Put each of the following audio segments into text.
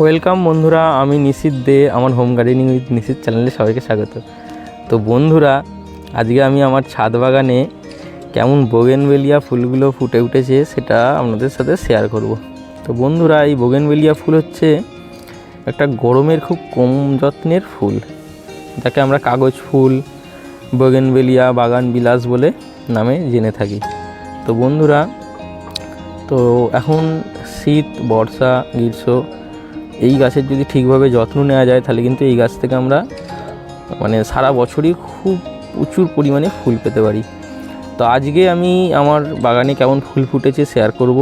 Welcome বন্ধুরা, আমি নিশিত দে, আমার হোম গার্ডেনিং উইথ নিশিত চ্যানেলে সবাইকে স্বাগত। তো বন্ধুরা, আজকে আমি আমার ছাদ বাগানে কেমন বোগেনবেলিয়া ফুলগুলো ফুটে উঠেছে সেটা আপনাদের সাথে শেয়ার করব। তো বন্ধুরা, এই বোগেনবেলিয়া ফুল হচ্ছে একটা গরমের খুব কম যত্নের ফুল। যাকে আমরা কাগজ ফুল বোগেনবেলিয়া বাগান বিলাস বলে নামে জেনে থাকি। তো বন্ধুরা, তো এখন শীত, বর্ষা, গ্রীষ্ম এই গাছের যদি ঠিকভাবে যত্ন নেওয়া যায়, তাহলে কিন্তু এই গাছ থেকে আমরা মানে সারা বছরই খুব প্রচুর পরিমাণে ফুল পেতে পারি। তো আজকে আমি আমার বাগানে কেমন ফুল ফুটেছে শেয়ার করব।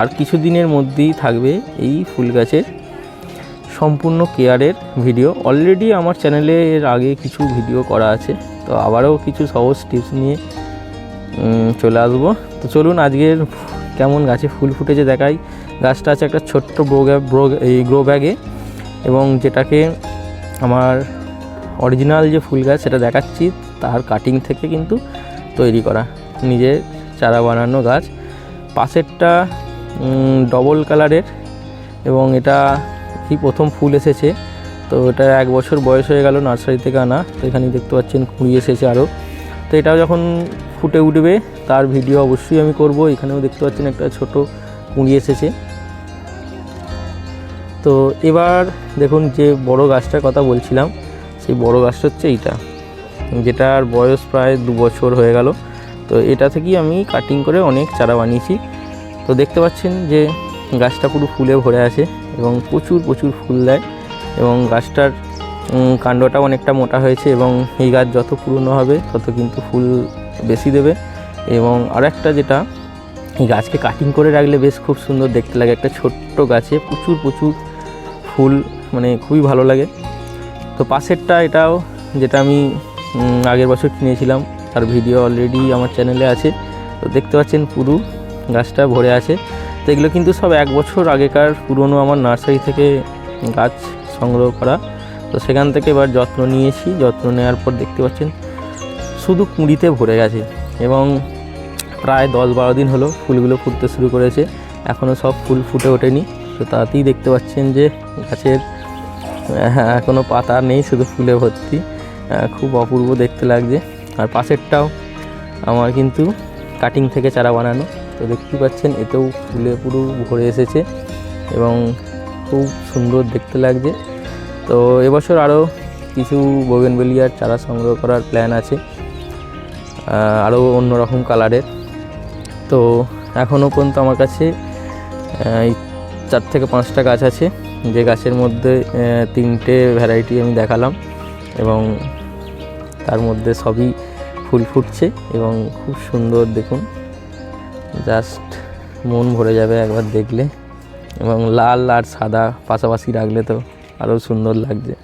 আর কিছু দিনের মধ্যেই থাকবে এই ফুল গাছের সম্পূর্ণ কেয়ারের ভিডিও অলরেডি আমার চ্যানেলে এর আগে কিছু ভিডিও করা আছে, তো আবারও কিছু সহজ টিপস নিয়ে চলে আসব। তো চলুন আজকের কেমন গাছে ফুল ফুটেছে দেখাই। গাছটা আছে একটা ছোট্ট ব্রো ব্রো এই গ্রো ব্যাগে এবং যেটাকে আমার অরিজিনাল যে ফুল গাছ, সেটা দেখাচ্ছি, তার কাটিং থেকে কিন্তু তৈরি করা। নিজে চারা বানানো গাছ। পাশেরটা ডবল কালারের এবং এটা কি প্রথম ফুল এসেছে। তো এটা এক বছর বয়স হয়ে গেল নার্সারি থেকে আনা। তো এখানে দেখতে পাচ্ছেন কুড়ি এসেছে আরও তো এটাও যখন ফুটে উঠবে, তার ভিডিও অবশ্যই আমি করব। এখানেও দেখতে পাচ্ছেন একটা ছোট কুঁড়ি এসেছে। তো এবার দেখুন যে বড় গাছটার কথা বলছিলাম, সেই বড় গাছটা হচ্ছে এইটা, যেটার বয়স প্রায় দু বছর হয়ে গেল। তো এটা থেকেই আমি কাটিং করে অনেক চারা বানিয়েছি। তো দেখতে পাচ্ছেন যে গাছটা পুরো ফুলে ভরে আছে এবং প্রচুর প্রচুর ফুল দেয় এবং গাছটার কাণ্ডটাও অনেকটা মোটা হয়েছে এবং এই গাছ যত পুরনো হবে তত কিন্তু ফুল বেশি দেবে এবং আরেকটা যেটা এই গাছকে কাটিং করে রাখলে বেশ খুব সুন্দর দেখতে লাগে। একটা ছোট্ট গাছে প্রচুর প্রচুর ফুল মানে খুবই ভালো লাগে। তো পাশেরটা এটাও, যেটা আমি আগের বছর কিনেছিলাম, তার ভিডিও অলরেডি আমার চ্যানেলে আছে। তো দেখতে পাচ্ছেন পুরো গাছটা ভরে আছে। তো এগুলো কিন্তু সব এক বছর আগেকার, পুরনো আমার নার্সারি থেকে গাছ সংগ্রহ করা। তো সেখান থেকে এবার যত্ন নিয়েছি। যত্ন নেওয়ার পর দেখতে পাচ্ছেন, শুধু কুঁড়িতে ভরে গেছে। এবং প্রায় দশ বারো দিন হলো ফুলগুলো ফুটতে শুরু করেছে। এখনও সব ফুল ফুটে ওঠেনি। তো তাতেই দেখতে পাচ্ছেন যে গাছের হ্যাঁ, এখনও পাতা নেই শুধু ফুলে ভর্তি। খুব অপূর্ব দেখতে লাগছে। আর পাশেরটাও আমার কিন্তু কাটিং থেকে চারা বানানো। তো দেখতেই পাচ্ছেন এতেও ফুলে পুরো ভরে এসেছে এবং খুব সুন্দর দেখতে লাগছে। তো এবছর আরও কিছু বোগেনবেলিয়ার চারা সংগ্রহ করার প্ল্যান আছে। আরও অন্যরকম কালারের তো এখনও পর্যন্ত আমার কাছে চার থেকে পাঁচটা গাছ আছে। যে গাছের মধ্যে তিনটে ভ্যারাইটি আমি দেখালাম এবং তার মধ্যে সবই ফুল ফুটছে এবং খুব সুন্দর দেখুন। জাস্ট মন ভরে যাবে একবার দেখলে এবং লাল আর সাদা পাশাপাশি রাখলে তো আরও সুন্দর লাগছে।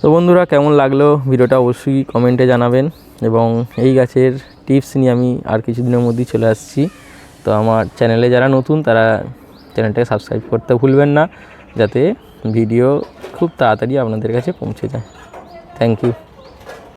তো বন্ধুরা, কেমন লাগল ভিডিওটা অবশ্যই কমেন্টে জানাবেন এবং এই গাছের টিপস নিয়ে আমি আর কিছুদিনের মধ্যেই চলে আসছি। তো আমার চ্যানেলে যারা নতুন, তারা চ্যানেলটাকে সাবস্ক্রাইব করতে ভুলবেন না, যাতে ভিডিও খুব তাড়াতাড়ি আপনাদের কাছে পৌঁছে যায়। Thank you